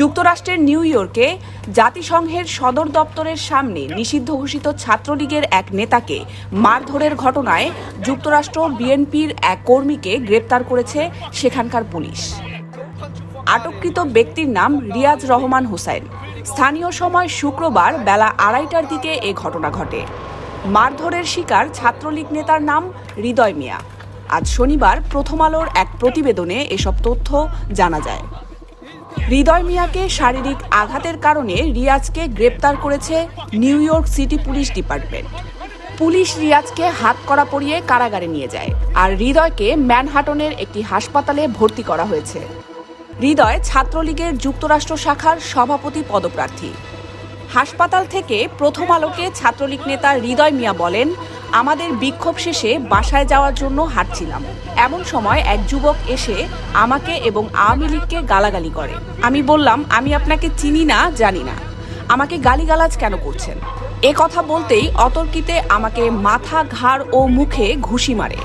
যুক্তরাষ্ট্রের নিউ ইয়র্কে জাতিসংঘের সদর দপ্তরের সামনে নিষিদ্ধ ঘোষিত ছাত্রলীগের এক নেতাকে মারধরের ঘটনায় যুক্তরাষ্ট্র বিএনপির এক কর্মীকে গ্রেপ্তার করেছে সেখানকার পুলিশ। আটককৃত ব্যক্তির নাম রিয়াজ রহমান হোসেন। স্থানীয় সময় শুক্রবার বেলা আড়াইটার দিকে এ ঘটনা ঘটে। মারধরের শিকার ছাত্রলীগ নেতার নাম হৃদয় মিয়া। আজ শনিবার প্রথম আলোর এক প্রতিবেদনে এসব তথ্য জানা যায়। হৃদয় মিয়াকে শারীরিক আঘাতের কারণে রিয়াজকে গ্রেপ্তার করেছে New York City police department. Police রিয়াজকে হাত করা পরিয়ে কারাগারে নিয়ে যায় আর হৃদয়কে ম্যানহাটনের একটি হাসপাতালে ভর্তি করা হয়েছে। হৃদয় ছাত্রলীগের যুক্তরাষ্ট্র শাখার সভাপতি পদপ্রার্থী। হাসপাতাল থেকে প্রথম আলোকে ছাত্রলীগ নেতা হৃদয় মিয়া বলেন আমাদের বিক্ষোভ শেষে বাসায় যাওয়ার জন্য হাঁটছিলাম। এমন সময় এক যুবক এসে আমাকে এবং আওয়ামী লীগকে গালাগালি করে। আমি বললাম, আমি আপনাকে চিনি না, জানি না। আমাকে গালিগালাজ কেন করছেন? এ কথা বলতেই অতর্কিতে আমাকে মাথা, ঘাড় ও মুখে ঘুষি মারে।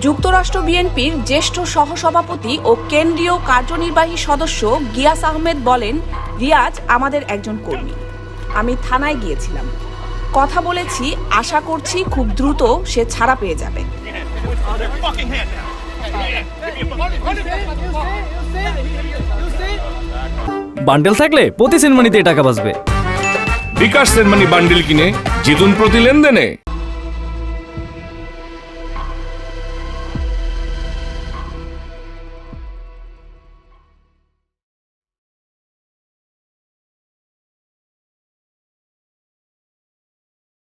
যুক্তরাষ্ট্র বিএনপির জ্যেষ্ঠ সহসভাপতি ও কেন্দ্রীয় কার্যনির্বাহী সদস্য গিয়াস আহমেদ বলেন, রিয়াজ আমাদের একজন কর্মী। আমি থানায় গিয়েছিলাম। কথা বলেছি আশা করছি খুব দ্রুত সে ছাড়া পেয়ে যাবে। বান্ডেল থাকলে প্রতি সেনমানিতে টাকা বাঁচবে। বিকাশ সেনমানি বান্ডেল কিনে জিতুন প্রতি লেনদেনে।